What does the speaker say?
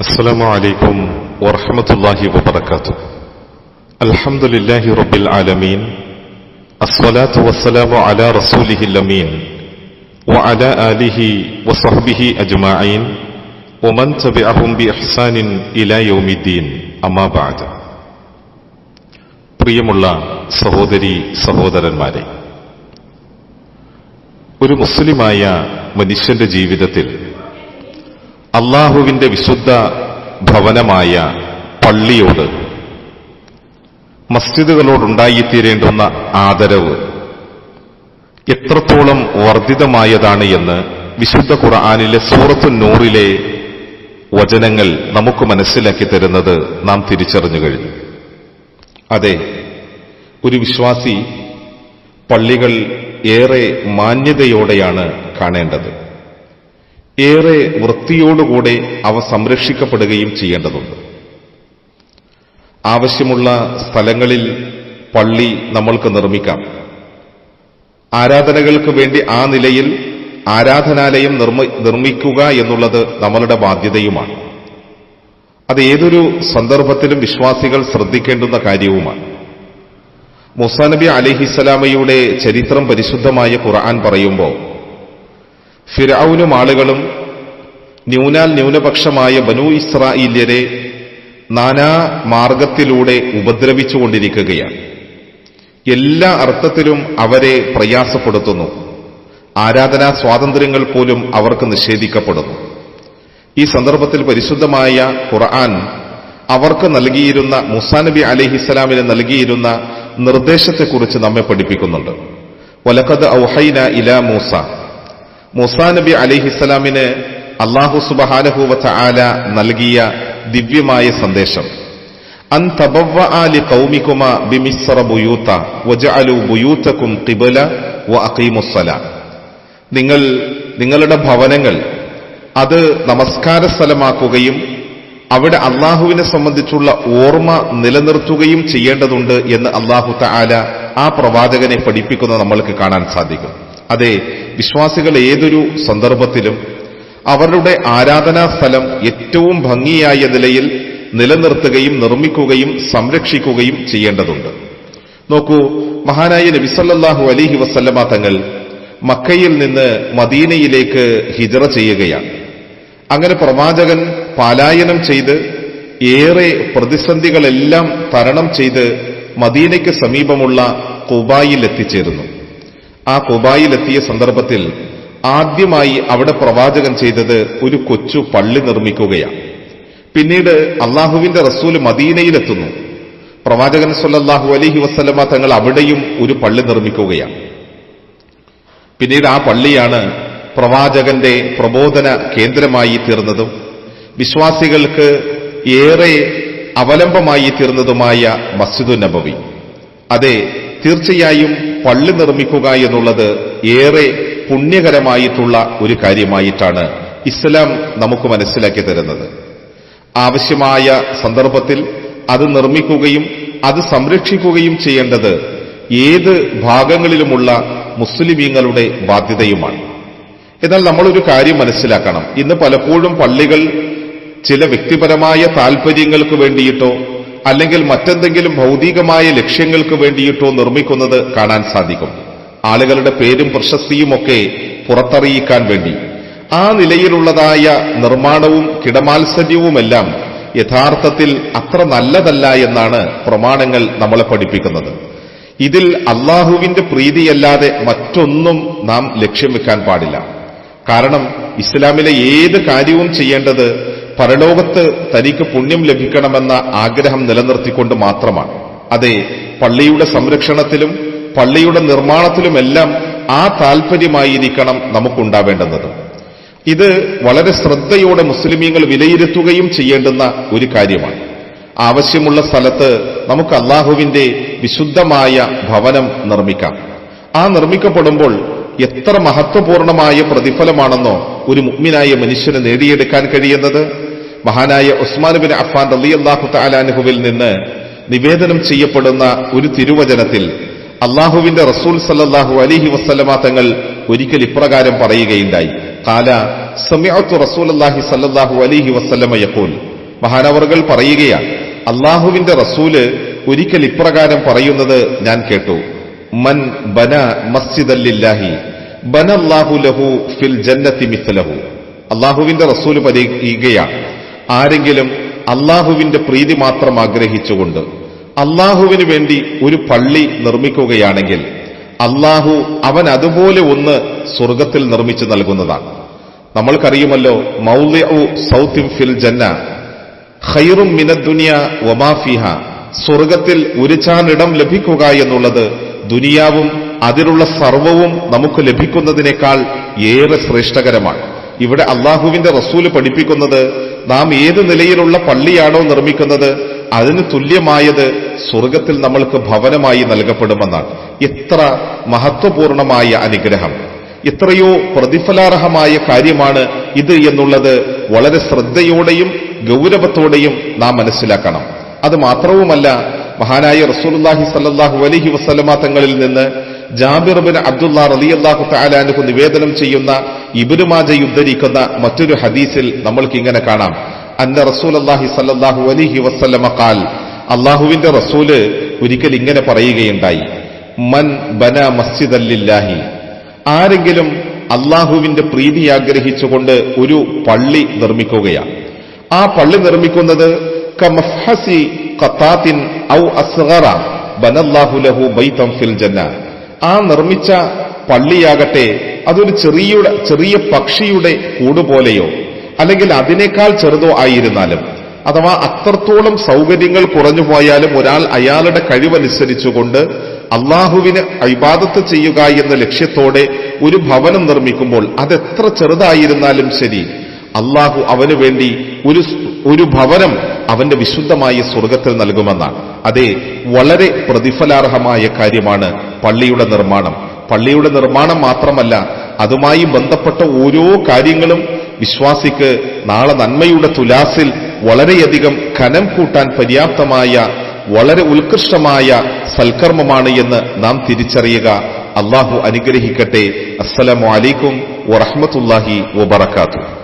السلام عليكم ورحمة الله وبركاته الحمد لله رب العالمين الصلاة والسلام على رسوله الأمين وعلى آله وصحبه أجمعين ومن تبعهم بإحسان إلى يوم الدين أما بعد പ്രിയമുള്ള സഹോദരി സഹോദരന്മാരെ ഒരു മുസ്ലിമായ മനുഷ്യന്റെ ജീവിതത്തിൽ അള്ളാഹുവിന്റെ വിശുദ്ധ ഭവനമായ പള്ളിയോട് മസ്ജിദുകളോടുണ്ടായിത്തീരേണ്ടുന്ന ആദരവ് എത്രത്തോളം വർദ്ധിതമായതാണ് എന്ന് വിശുദ്ധ ഖുർആാനിലെ സൂറത്തു നൂറിലെ വചനങ്ങൾ നമുക്ക് മനസ്സിലാക്കി തരുന്നത് നാം തിരിച്ചറിഞ്ഞു കഴിഞ്ഞു. അതെ ഒരു വിശ്വാസി പള്ളികൾ ഏറെ മാന്യതയോടെയാണ് കാണേണ്ടത്. ഏറെ വൃത്തിയോടുകൂടെ അവ സംരക്ഷിക്കപ്പെടുകയും ചെയ്യേണ്ടതുണ്ട്. ആവശ്യമുള്ള സ്ഥലങ്ങളിൽ പള്ളി നമ്മൾക്ക് നിർമ്മിക്കാം. ആരാധനകൾക്ക് വേണ്ടി ആ നിലയിൽ ആരാധനാലയം നിർമ്മിക്കുക എന്നുള്ളത് നമ്മളുടെ ബാധ്യതയുമാണ്. അത് ഏതൊരു സന്ദർഭത്തിലും വിശ്വാസികൾ ശ്രദ്ധിക്കേണ്ടുന്ന കാര്യവുമാണ്. മുസാനബി അലിഹിസലാമയുടെ ചരിത്രം പരിശുദ്ധമായ ഖുർആൻ പറയുമ്പോൾ ഫിറൌനും ആളുകളും ന്യൂനാൽ ന്യൂനപക്ഷമായ ബനു ഇസ്രായേല്യരെ നാനാ മാർഗത്തിലൂടെ ഉപദ്രവിച്ചുകൊണ്ടിരിക്കുകയാണ്. എല്ലാ അർത്ഥത്തിലും അവരെ പ്രയാസപ്പെടുത്തുന്നു. ആരാധനാ സ്വാതന്ത്ര്യങ്ങൾ പോലും അവർക്ക് നിഷേധിക്കപ്പെടുന്നു. ഈ സന്ദർഭത്തിൽ പരിശുദ്ധമായ ഖുർആൻ അവർക്ക് നൽകിയിരുന്ന മുസാ നബി അലിഹിസ്സലാമിന് നൽകിയിരുന്ന നിർദ്ദേശത്തെക്കുറിച്ച് നമ്മെ പഠിപ്പിക്കുന്നുണ്ട്. വലക്കത് ഔഹൈന ഇല മൂസ. മുസാ നബി അലിഹിസ്സലാമിന് അള്ളാഹു സുബഹാനഹൂവത്ത ആല നൽകിയ ദിവ്യമായ സന്ദേശം. അഖീമുസ്സല നിങ്ങൾ നിങ്ങളുടെ ഭവനങ്ങൾ അത് നമസ്കാര സ്ഥലമാക്കുകയും അവിടെ അള്ളാഹുവിനെ സംബന്ധിച്ചുള്ള ഓർമ്മ നിലനിർത്തുകയും ചെയ്യേണ്ടതുണ്ട് എന്ന് അള്ളാഹു തആല ആ പ്രവാചകനെ പഠിപ്പിക്കുന്ന നമ്മൾക്ക് കാണാൻ സാധിക്കും. അതെ വിശ്വാസികൾ ഏതൊരു സന്ദർഭത്തിലും അവരുടെ ആരാധനാ സ്ഥലം ഏറ്റവും ഭംഗിയായ നിലയിൽ നിലനിർത്തുകയും നിർമ്മിക്കുകയും സംരക്ഷിക്കുകയും ചെയ്യേണ്ടതുണ്ട്. നോക്കൂ മഹാനായ നബിസല്ലാഹു അലിഹി വസല്ലമ തങ്ങൾ മക്കയിൽ നിന്ന് മദീനയിലേക്ക് ഹിജറ ചെയ്യുകയാണ്. അങ്ങനെ പ്രവാചകൻ പാലായനം ചെയ്ത് ഏറെ പ്രതിസന്ധികളെല്ലാം തരണം ചെയ്ത് മദീനയ്ക്ക് സമീപമുള്ള കുബായിൽ എത്തിച്ചേരുന്നു. ആ കുബായിലെത്തിയ സന്ദർഭത്തിൽ ആദ്യമായി അവിടെ പ്രവാചകൻ ചെയ്തത് ഒരു കൊച്ചു പള്ളി നിർമ്മിക്കുകയാണ്. പിന്നീട് അള്ളാഹുവിന്റെ റസൂൽ മദീനയിലെത്തുന്നു. പ്രവാചകൻ സല്ലാഹു അലഹി വസ്ലമ തങ്ങൾ അവിടെയും ഒരു പള്ളി നിർമ്മിക്കുകയാണ്. പിന്നീട് ആ പള്ളിയാണ് പ്രവാചകന്റെ പ്രബോധന കേന്ദ്രമായി തീർന്നതും വിശ്വാസികൾക്ക് ഏറെ അവലംബമായി തീർന്നതുമായ മസ്ജിദു നബവി. അതെ തീർച്ചയായും പള്ളി നിർമ്മിക്കുക എന്നുള്ളത് ഏറെ പുണ്യകരമായിട്ടുള്ള ഒരു കാര്യമായിട്ടാണ് ഇസ്ലാം നമുക്ക് മനസ്സിലാക്കി തരുന്നത്. ആവശ്യമായ സന്ദർഭത്തിൽ അത് നിർമ്മിക്കുകയും അത് സംരക്ഷിക്കുകയും ചെയ്യേണ്ടത് ഏത് ഭാഗങ്ങളിലുമുള്ള മുസ്ലിമീങ്ങളുടെ ബാധ്യതയുമാണ്. എന്നാൽ നമ്മളൊരു കാര്യം മനസ്സിലാക്കണം. ഇന്ന് പലപ്പോഴും പള്ളികൾ ചില വ്യക്തിപരമായ താൽപര്യങ്ങൾക്ക് വേണ്ടിയിട്ടോ അല്ലെങ്കിൽ മറ്റെന്തെങ്കിലും ഭൗതികമായ ലക്ഷ്യങ്ങൾക്ക് വേണ്ടിയിട്ടോ നിർമ്മിക്കുന്നത് കാണാൻ സാധിക്കും. ആളുകളുടെ പേരും പ്രശസ്തിയുമൊക്കെ പുറത്തറിയിക്കാൻ വേണ്ടി. ആ നിലയിലുള്ളതായ നിർമ്മാണവും കിടമാത്സര്യവുമെല്ലാം യഥാർത്ഥത്തിൽ അത്ര നല്ലതല്ല എന്നാണ് പ്രമാണങ്ങൾ നമ്മളെ പഠിപ്പിക്കുന്നത്. ഇതിൽ അള്ളാഹുവിന്റെ പ്രീതിയല്ലാതെ മറ്റൊന്നും നാം ലക്ഷ്യം വെക്കാൻ പാടില്ല. കാരണം ഇസ്ലാമിലെ ഏത് കാര്യവും ചെയ്യേണ്ടത് പരലോകത്ത് തനിക്ക് പുണ്യം ലഭിക്കണമെന്ന ആഗ്രഹം നിലനിർത്തിക്കൊണ്ട് മാത്രമാണ്. അതെ പള്ളിയുടെ സംരക്ഷണത്തിലും പള്ളിയുടെ നിർമ്മാണത്തിലുമെല്ലാം ആ താൽപര്യമായിരിക്കണം നമുക്കുണ്ടാവേണ്ടുന്നത്. ഇത് വളരെ ശ്രദ്ധയോടെ മുസ്ലിമീങ്ങൾ വിലയിരുത്തുകയും ചെയ്യേണ്ടുന്ന ഒരു കാര്യമാണ്. ആവശ്യമുള്ള സ്ഥലത്ത് നമുക്ക് അള്ളാഹുവിന്റെ വിശുദ്ധമായ ഭവനം നിർമ്മിക്കാം. ആ നിർമ്മിക്കപ്പെടുമ്പോൾ എത്ര മഹത്വപൂർണമായ പ്രതിഫലമാണെന്നോ ഒരു മുഗ്മിനായ മനുഷ്യന് നേടിയെടുക്കാൻ കഴിയുന്നത്? മഹാനായ ഉസ്മാൻ ബിൻ അഫാൻ അലി അള്ളാഹു താലാനുഹുവിൽ നിന്ന് നിവേദനം ചെയ്യപ്പെടുന്ന ഒരു തിരുവചനത്തിൽ അള്ളാഹുവിന്റെ റസൂൽ സല്ലാഹു അലിഹി വസ്ലമ തങ്ങൾ ഒരിക്കൽ ഇപ്രകാരം പറയുകയുണ്ടായി. കാല സമയത്തു റസൂൽ അള്ളാഹി സല്ലാഹു അലിഹി വസ്ലമ യക്കൂൽ മഹാനവറുകൾ പറയുകയാണ് അള്ളാഹുവിന്റെ റസൂൽ ഒരിക്കൽ ഇപ്രകാരം പറയുന്നത് ഞാൻ കേട്ടു. മൻ ബന മസ്ജിദ് മസ്ജിദല്ലില്ലാഹി അള്ളാഹു ലഹു ഫിൽ ജന്നത്തി മിസ്ലഹു. അള്ളാഹുവിന്റെ റസൂൽ പറയുകയാണ് ആരെങ്കിലും അള്ളാഹുവിന്റെ പ്രീതി മാത്രം ആഗ്രഹിച്ചുകൊണ്ട് അള്ളാഹുവിന് വേണ്ടി ഒരു പള്ളി നിർമ്മിക്കുകയാണെങ്കിൽ അള്ളാഹു അവൻ അതുപോലെ ഒന്ന് സ്വർഗത്തിൽ നിർമ്മിച്ചു നൽകുന്നതാണ്. നമ്മൾക്കറിയുമല്ലോ സൗത്തിൻ ഫിൽ ജന്ന ഖൈറും മിനദ്ദുനിയ വമാഫിഹ സ്വർഗത്തിൽ ഒരു ചാനിടം ലഭിക്കുക എന്നുള്ളത് ദുനിയാവും അതിലുള്ള സർവവും നമുക്ക് ലഭിക്കുന്നതിനേക്കാൾ ഏറെ ശ്രേഷ്ഠകരമാണ്. ഇവിടെ അള്ളാഹുവിന്റെ റസൂൽ പഠിപ്പിക്കുന്നത് നാം ഏത് നിലയിലുള്ള പള്ളിയാണോ നിർമ്മിക്കുന്നത് അതിന് തുല്യമായത് സ്വർഗത്തിൽ നമ്മൾക്ക് ഭവനമായി നൽകപ്പെടുമെന്നാണ്. എത്ര മഹത്വപൂർണമായ അനുഗ്രഹം. എത്രയോ പ്രതിഫലാർഹമായ കാര്യമാണ് ഇത് എന്നുള്ളത് വളരെ ശ്രദ്ധയോടെയും ഗൗരവത്തോടെയും നാം മനസ്സിലാക്കണം. അത് മാത്രവുമല്ല മഹാനായ റസൂലുല്ലാഹി സല്ലാഹു അലഹി വസ്ലമ തങ്ങളിൽ നിന്ന് ജാബിർ ബിൻ അബ്ദുള്ള റലിയല്ലാഹു താലാനുക്ക് നിവേദനം ചെയ്യുന്ന ഇബുരുമാജ ഉദ്ധരിക്കുന്ന മറ്റൊരു ഹദീസിൽ നമ്മൾക്ക് ഇങ്ങനെ കാണാം. അന്ന റസൂൽ അള്ളാഹി സല്ലാഹു അലിഹി വസ്ലമ കാൽ അള്ളാഹുവിന്റെ റസൂൽ ഒരിക്കൽ ഇങ്ങനെ പറയുകയുണ്ടായി. മൻ ബന മസ്ജിദ് അല്ലില്ലാഹി ആരെങ്കിലും അള്ളാഹുവിന്റെ പ്രീതി ആഗ്രഹിച്ചുകൊണ്ട് ഒരു പള്ളി നിർമ്മിക്കുകയാണ്. ആ പള്ളി നിർമ്മിക്കുന്നത് കമഫ്ഹസി ഖത്താത്തിൻ ഔ അസ്ഗറ ബനല്ലാഹു ലഹു ബൈതം ഫിൽ ജന്ന. ആ നിർമ്മിച്ച പള്ളിയാകട്ടെ അതൊരു ചെറിയ ചെറിയ പക്ഷിയുടെ കൂടുപോലെയോ അല്ലെങ്കിൽ അതിനേക്കാൾ ചെറുതോ ആയിരുന്നാലും അഥവാ അത്രത്തോളം സൗകര്യങ്ങൾ കുറഞ്ഞു പോയാലും ഒരാൾ അയാളുടെ കഴിവനുസരിച്ചുകൊണ്ട് അള്ളാഹുവിന് അഭിവാദത്ത് ചെയ്യുക എന്ന ലക്ഷ്യത്തോടെ ഒരു ഭവനം നിർമ്മിക്കുമ്പോൾ അതെത്ര ചെറുതായിരുന്നാലും ശരി അള്ളാഹു അവന് വേണ്ടി ഒരു ഒരു ഭവനം അവന്റെ വിശുദ്ധമായ സ്വർഗത്തിൽ നൽകുമെന്നാണ്. അതെ വളരെ പ്രതിഫലാർഹമായ കാര്യമാണ് പള്ളിയുടെ നിർമ്മാണം. പള്ളിയുടെ നിർമ്മാണം മാത്രമല്ല അതുമായി ബന്ധപ്പെട്ട ഓരോ കാര്യങ്ങളും വിശ്വാസിക്ക് നാളെ നന്മയുടെ തുലാസിൽ വളരെയധികം കനം കൂട്ടാൻ പര്യാപ്തമായ വളരെ ഉത്കൃഷ്ടമായ സൽക്കർമ്മമാണ് എന്ന് നാം തിരിച്ചറിയുക. അള്ളാഹു അനുഗ്രഹിക്കട്ടെ. അസ്സലാമു അലൈക്കും വറഹമത്തുല്ലാഹി വബർക്കാത്തു